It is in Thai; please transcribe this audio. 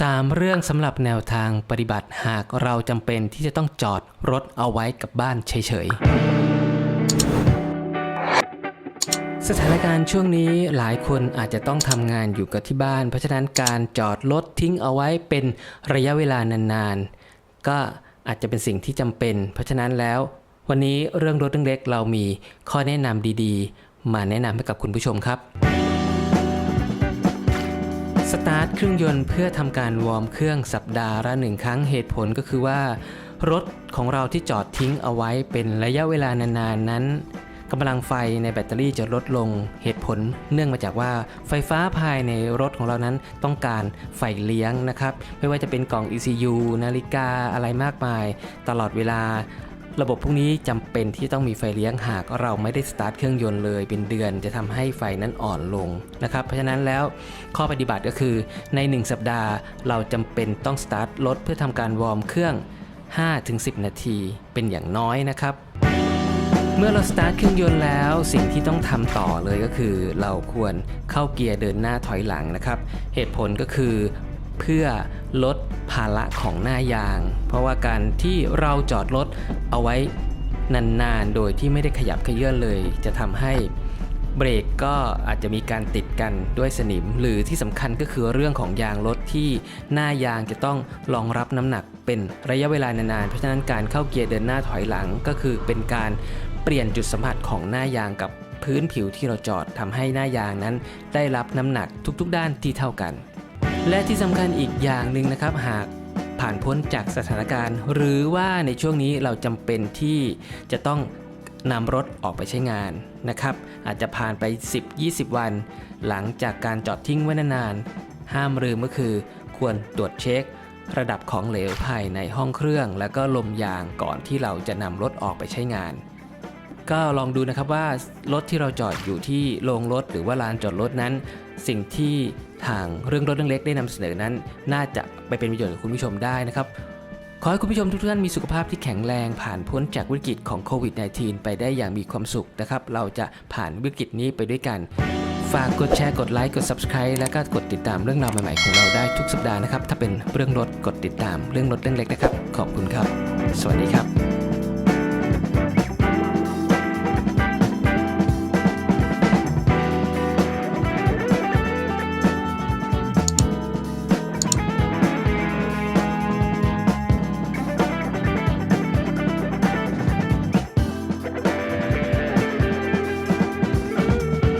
3 เรื่องสำหรับแนวทางปฏิบัติหากเราจำเป็นที่จะต้องจอดรถเอาไว้กับบ้านเฉยๆ สถานการณ์ช่วงนี้หลายคนอาจจะต้องทำงานอยู่กับที่บ้าน เพราะฉะนั้นการจอดรถทิ้งเอาไว้เป็นระยะเวลานานๆ ก็อาจจะเป็นสิ่งที่จำเป็น เพราะฉะนั้นแล้ว วันนี้เรื่องรถเรื่องเล็กเรามีข้อแนะนำดีๆ มาแนะนำให้กับคุณผู้ชมครับ สตาร์ทเครื่องยนต์เพื่อทำการวอร์มเครื่องสัปดาห์ละหนึ่งครั้งเหตุผลก็คือว่า รถของเราที่จอดทิ้งเอาไว้เป็นระยะเวลานานๆนั้นกำลังไฟในแบตเตอรี่จะลดลงเหตุผล เนื่องมาจากว่าไฟฟ้าภายในรถของเรานั้นต้องการไฟเลี้ยงนะครับ ไม่ว่าจะเป็นกล่อง ECU นาฬิกาอะไรมากมาย ตลอดเวลา ระบบพวกนี้จำเป็นที่ต้องมีไฟเลี้ยงหากเราไม่ได้สตาร์ทเครื่องยนต์เลยเป็นเดือนจะทำให้ไฟนั้นอ่อนลงนะครับเพราะฉะนั้นแล้วข้อปฏิบัติก็คือใน 1 สัปดาห์เราจำเป็นต้องสตาร์ทรถเพื่อทำการวอร์มเครื่อง 5-10 นาทีเป็นอย่างน้อยนะครับเมื่อเราสตาร์ทเครื่องยนต์แล้วสิ่งที่ต้องทำต่อเลยก็คือ เราควรเข้าเกียร์เดินหน้าถอยหลังนะครับ เหตุผลก็คือ เพื่อลดภาระของหน้ายาง เพราะว่าการที่เราจอดรถเอาไว้นานๆ โดยที่ไม่ได้ขยับขยื่นเลย จะทำให้เบรกก็อาจจะมีการติดกันด้วยสนิม หรือที่สำคัญก็คือเรื่องของยางรถที่หน้ายางจะต้องรองรับน้ำหนักเป็นระยะเวลานานๆ เพราะฉะนั้นการเข้าเกียร์เดินหน้าถอยหลังก็คือเป็นการเปลี่ยนจุดสัมผัสของหน้ายางกับพื้นผิวที่เราจอดทำให้หน้ายางนั้น ได้รับน้ำหนักทุกๆ ด้านที่เท่ากัน และที่สำคัญอีกอย่างหนึ่งนะครับหากผ่านพ้นจากสถานการณ์ หรือว่าในช่วงนี้เราจำเป็นที่จะต้องนำรถออกไปใช้งานนะครับ อาจจะผ่านไป 10-20 วัน หลังจากการจอดทิ้งไว้นานๆห้ามลืมก็คือ ควรตรวจเช็ค ระดับของเหลวภายในห้องเครื่อง แล้วก็ลมยางก่อนที่เราจะนำรถออกไปใช้งาน ก็ลองดูนะครับว่ารถที่เราจอดอยู่ที่โรงรถหรือว่าลานจอดรถนั้น สิ่งที่ทางเรื่องรถเรื่องเล็กได้นำเสนอนั้น น่าจะไปเป็นประโยชน์กับคุณผู้ชมได้นะครับ ขอให้คุณผู้ชมทุกท่านมีสุขภาพที่แข็งแรงผ่านพ้นจากวิกฤตของโควิด -19 ไปได้อย่างมีความสุขนะครับ เราจะผ่านวิกฤตนี้ไปด้วยกัน ฝากกดแชร์กดไลค์กด Subscribe แล้วก็กดติดตามเรื่องราวใหม่ๆของเราได้ทุกสัปดาห์นะครับ ถ้าเป็นเรื่องรถกดติดตามเรื่องรถเรื่องเล็กนะครับ ขอบคุณครับ สวัสดีครับ